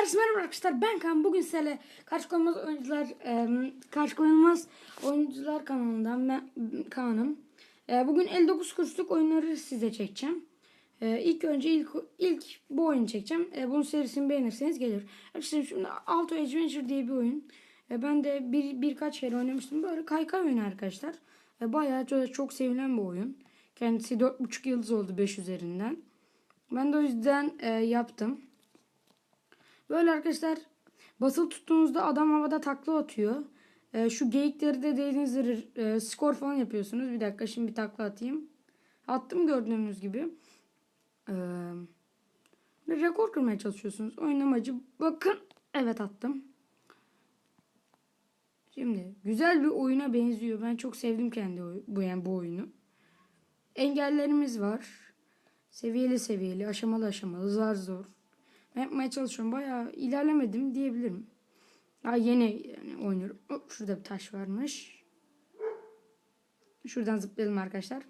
arkadaşlar ben Kaan. Bugün sizlerle Karşı Koyulmaz Oyuncular e, Karşı Koyulmaz Oyuncular kanalından ben Kaan'ım. E, bugün 59 kursluk oyunları size çekeceğim. E, ilk önce ilk ilk bu oyunu çekeceğim. E, bunun serisini beğenirseniz gelir. Arkadaşlar şimdi Alto Adventure diye bir oyun. E, ben de bir birkaç kere oynamıştım. Böyle kaykay oyunu arkadaşlar. E, bayağı çok, çok sevilen bir oyun. Kendisi 4.5 yıldız oldu 5 üzerinden. Ben de o yüzden e, yaptım. Böyle arkadaşlar basılı tuttuğunuzda adam havada takla atıyor. Ee, şu geyikleri de değdiğinizde e, skor falan yapıyorsunuz. Bir dakika şimdi bir takla atayım. Attım gördüğünüz gibi. Ee, rekor kırmaya çalışıyorsunuz. Oyun amacı bakın. Evet attım. Şimdi güzel bir oyuna benziyor. Ben çok sevdim kendi bu yani bu oyunu. Engellerimiz var. Seviyeli seviyeli, aşamalı aşamalı, zar zor. Yapmaya çalışıyorum. Bayağı ilerlemedim diyebilirim. Daha yeni yani oynuyorum. Hop, şurada bir taş varmış. Şuradan zıplayalım arkadaşlar.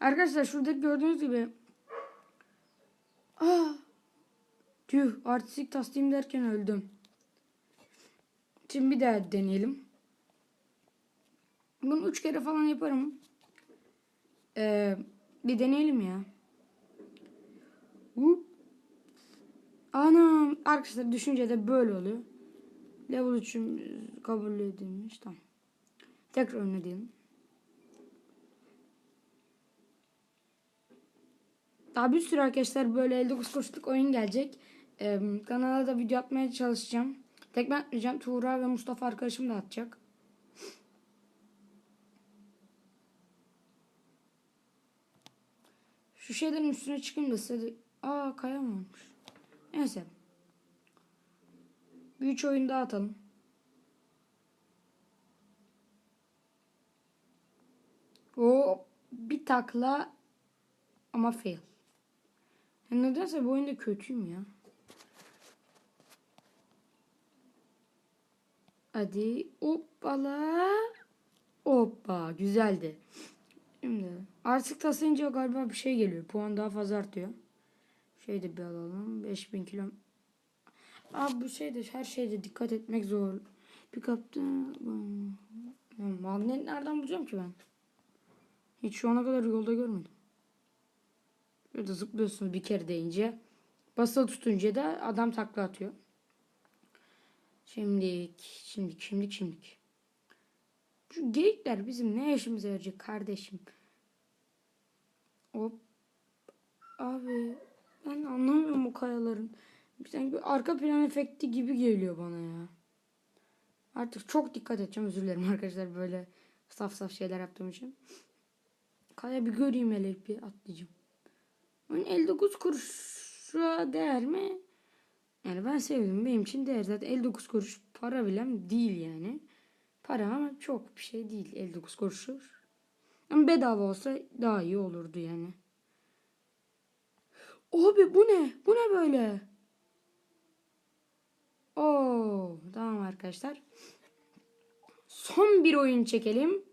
Arkadaşlar şurada gördüğünüz gibi Aa! Tüh artistik taslayayım derken öldüm. Şimdi bir daha deneyelim. Bunu üç kere falan yaparım. Ee, bir deneyelim ya. Hop. Anam. Arkadaşlar düşünce de böyle oluyor. Level 3'üm kabul edilmiş. Tamam. Tekrar oyna diyelim. Daha bir sürü arkadaşlar böyle 59 kuruşluk oyun gelecek. Ee, kanala da video atmaya çalışacağım. Tek ben atmayacağım. Tuğra ve Mustafa arkadaşım da atacak. Şu şeylerin üstüne çıkayım da size de... Aa kaya mı olmuş? Neyse. Bir üç oyun daha atalım. O bir takla ama fail. Yani nedense bu oyunda kötüyüm ya. Hadi hoppala. Hoppa güzeldi. Şimdi artık taslayınca galiba bir şey geliyor. Puan daha fazla artıyor. Şey de bir alalım. 5000 kilo. Abi bu şeyde her şeyde dikkat etmek zor. Bir kapta magnet nereden bulacağım ki ben? Hiç şu ana kadar yolda görmedim. Böyle zıplıyorsunuz bir kere deyince. Basılı tutunca da adam takla atıyor. Şimdilik, şimdilik, şimdilik, şimdilik. Şu geyikler bizim ne yaşımıza yarayacak kardeşim? Hop. Abi ben anlamıyorum o kayaların. Sanki bir arka plan efekti gibi geliyor bana ya. Artık çok dikkat edeceğim. Özür dilerim arkadaşlar böyle saf saf şeyler yaptığım için. Kaya bir göreyim hele bir atlayacağım. Yani 59 kuruşa değer mi? Yani ben sevdim. Benim için değer. Zaten 59 kuruş para bile değil yani. Para ama çok bir şey değil 59 kuruşu. Ama bedava olsa daha iyi olurdu yani. Abi bu ne? Bu ne böyle? Oo, tamam arkadaşlar. Son bir oyun çekelim.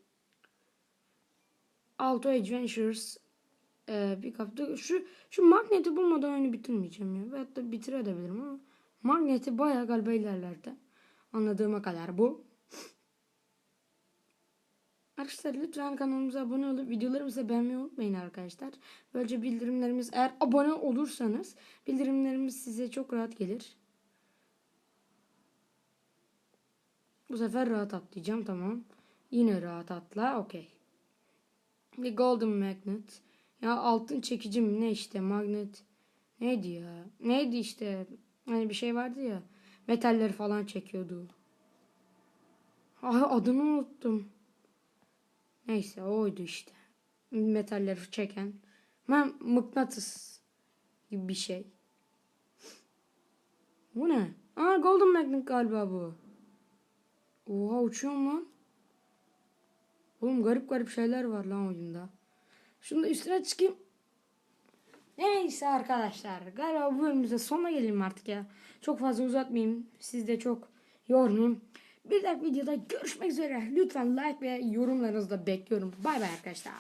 Auto Adventures ee, bir kapta şu şu magneti bulmadan oyunu bitirmeyeceğim ya. Ve hatta bitirebilirim ama magneti bayağı galiba ilerlerde. Anladığıma kadar bu. Arkadaşlar lütfen kanalımıza abone olup videolarımızı beğenmeyi unutmayın arkadaşlar. Böylece bildirimlerimiz eğer abone olursanız bildirimlerimiz size çok rahat gelir. Bu sefer rahat atlayacağım tamam. Yine rahat atla okey. Bir golden magnet. Ya altın çekici mi ne işte magnet. Neydi ya? Neydi işte? Hani bir şey vardı ya. Metalleri falan çekiyordu. Ay adını unuttum. Neyse oydu işte. Metalleri çeken. Ben mıknatıs gibi bir şey. Bu ne? Aa Golden Magnet galiba bu. Oha uçuyorum lan. Oğlum garip garip şeyler var lan oyunda. Şunu da üstüne çıkayım. Neyse arkadaşlar. Galiba bu bölümümüzde sonuna gelelim artık ya. Çok fazla uzatmayayım. Siz de çok yormayayım. Bir dahaki videoda görüşmek üzere. Lütfen like ve yorumlarınızı da bekliyorum. Bay bay arkadaşlar.